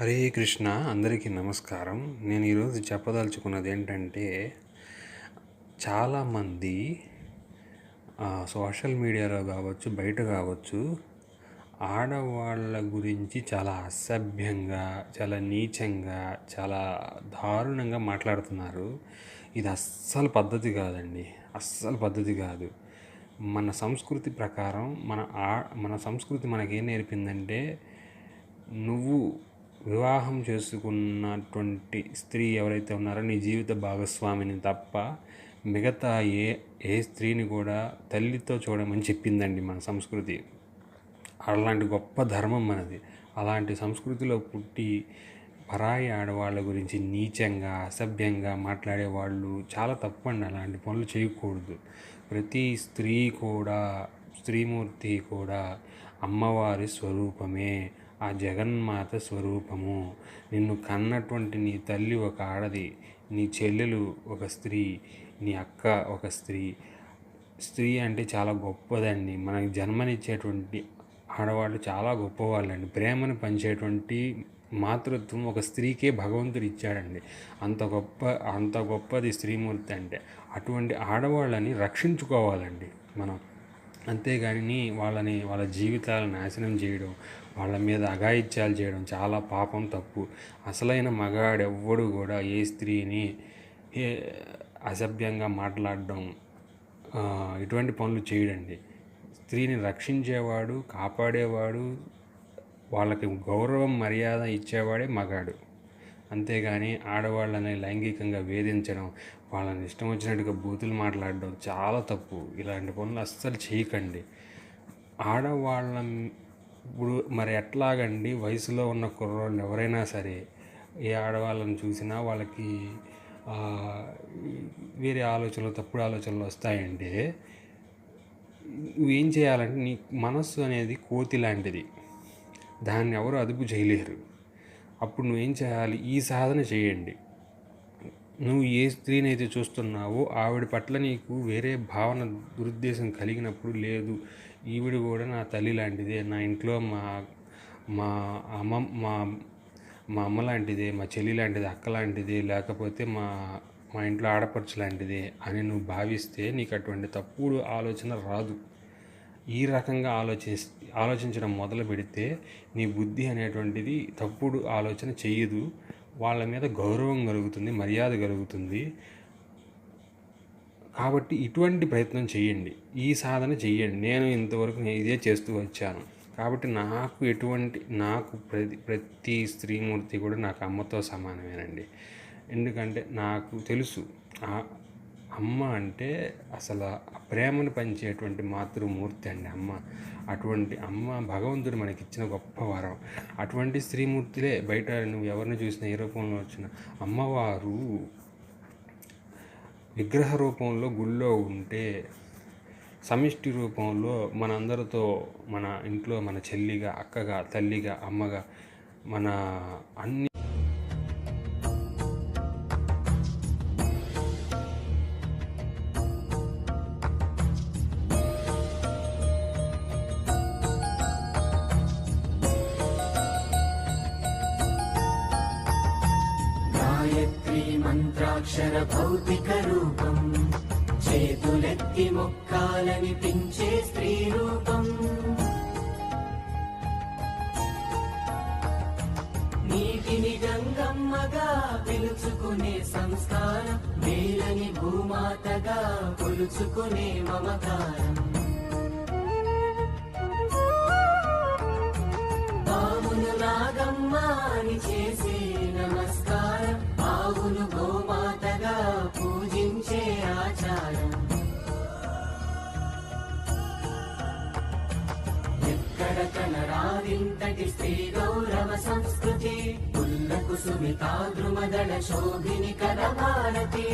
హరే కృష్ణ అందరికీ నమస్కారం. నేను ఈరోజు చెప్పదలుచుకున్నది ఏంటంటే చాలామంది సోషల్ మీడియాలో కావచ్చు బయట కావచ్చు ఆడవాళ్ళ గురించి చాలా అసభ్యంగా చాలా నీచంగా చాలా దారుణంగా మాట్లాడుతున్నారు. ఇది అస్సలు పద్ధతి కాదండి. అస్సలు పద్ధతి కాదు. మన సంస్కృతి ప్రకారం మన ఆ మన సంస్కృతి మనకేం నేర్పిందంటే నువ్వు వివాహం చేసుకున్నటువంటి స్త్రీ ఎవరైతే ఉన్నారో నీ జీవిత భాగస్వామిని తప్ప మిగతా ఏ ఏ స్త్రీని కూడా తల్లితో చూడమని చెప్పిందండి మన సంస్కృతి. అలాంటి గొప్ప ధర్మం మనది. అలాంటి సంస్కృతిలో పుట్టి పరాయి ఆడవాళ్ళ గురించి నీచంగా అసభ్యంగా మాట్లాడే వాళ్ళు చాలా తప్పండి. అలాంటి పనులు చేయకూడదు. ప్రతి స్త్రీ కూడా స్త్రీమూర్తి కూడా అమ్మవారి స్వరూపమే. ఆ జగన్మాత స్వరూపము. నిన్ను కన్నటువంటి నీ తల్లి ఒక ఆడది నీ చెల్లెలు ఒక స్త్రీ నీ అక్క ఒక స్త్రీ. స్త్రీ అంటే చాలా గొప్పదండి. మనకి జన్మనిచ్చేటువంటి ఆడవాళ్ళు చాలా గొప్పవాళ్ళండి. ప్రేమను పంచేటువంటి మాతృత్వం ఒక స్త్రీకే భగవంతుడు ఇచ్చాడండి. అంత గొప్ప అంత గొప్పది స్త్రీమూర్తి అంటే. అటువంటి ఆడవాళ్ళని రక్షించుకోవాలండి మనం. అంతేగాని వాళ్ళని వాళ్ళ జీవితాలను నాశనం చేయడం వాళ్ళ మీద అఘాయిత్యాలు చేయడం చాలా పాపం తప్పు. అసలైన మగాడు ఎవ్వడు కూడా ఏ స్త్రీని ఏ అసభ్యంగా మాట్లాడడం ఇటువంటి పనులు చేయడండి. స్త్రీని రక్షించేవాడు కాపాడేవాడు వాళ్ళకి గౌరవం మర్యాద ఇచ్చేవాడే మగాడు. అంతేగాని ఆడవాళ్ళని లైంగికంగా వేధించడం వాళ్ళని ఇష్టం వచ్చినట్టుగా బూతులు మాట్లాడడం చాలా తప్పు. ఇలాంటి పనులు అస్సలు చేయకండి. ఆడవాళ్ళ ఇప్పుడు మరి ఎట్లాగండి? వయసులో ఉన్న కుర్రోళ్ళు ఎవరైనా సరే ఏ ఆడవాళ్ళని చూసినా వాళ్ళకి వేరే ఆలోచనలు తప్పుడు ఆలోచనలు వస్తాయంటే నువ్వేం చేయాలంటే నీ మనస్సు అనేది కోతి లాంటిది. దాన్ని ఎవరు అదుపు చేయలేరు. అప్పుడు నువ్వేం చేయాలి? ఈ సాధన చేయండి. నువ్వు ఏ స్త్రీని అయితే చూస్తున్నావో ఆవిడ పట్ల నీకు వేరే భావన దురుద్దేశం కలిగినప్పుడు లేదు. ఈవిడ కూడా నా తల్లి లాంటిదే నా ఇంట్లో మా మా అమ్మ మా మా అమ్మ లాంటిదే మా చెల్లి లాంటిది అక్క లాంటిది లేకపోతే మా మా ఇంట్లో ఆడపడుచు లాంటిదే అని నువ్వు భావిస్తే నీకు అటువంటి తప్పుడు ఆలోచన రాదు. ఈ రకంగా ఆలోచి ఆలోచించడం మొదలు పెడితే నీ బుద్ధి అనేటువంటిది తప్పుడు ఆలోచన చెయ్యదు వాళ్ళ మీద గౌరవం కలుగుతుంది మర్యాద కలుగుతుంది. కాబట్టి ఇటువంటి ప్రయత్నం చేయండి. ఈ సాధన చేయండి. నేను ఇంతవరకు ఇదే చేస్తూ వచ్చాను. కాబట్టి నాకు ఎటువంటి నాకు ప్రతి ప్రతి స్త్రీమూర్తి కూడా నాకు అమ్మతో సమానమేనండి. ఎందుకంటే నాకు తెలుసు. అమ్మ అంటే అసలు ప్రేమను పంచేటువంటి మాతృమూర్తి అండి అమ్మ. అటువంటి అమ్మ భగవంతుడు మనకి ఇచ్చిన గొప్ప వరం. అటువంటి స్త్రీమూర్తిలే బయట నువ్వు ఎవరిని చూసినా ఏ రూపంలో వచ్చిన అమ్మవారు విగ్రహ రూపంలో గుళ్ళో ఉంటే సమిష్టి రూపంలో మనందరితో మన ఇంట్లో మన చెల్లిగా అక్కగా తల్లిగా అమ్మగా మన అన్ని అక్షర భౌతిక రూపం. చేతులెత్తి మొక్కాలని పించే స్త్రీ రూపం. నీటిని గంగమ్మగా పిలుచుకునే సంస్కారం. వేలని భూమాతగా కొలుచుకునే మమకారం. పామును నాగమ్మ అని పూజించే ఆచారం. ఎక్కడ కనరావింతటి స్త్రీ గౌరవ సంస్కృతి పుల్లకు సుమితా ద్రుమదళ శోభిని కథ భారతి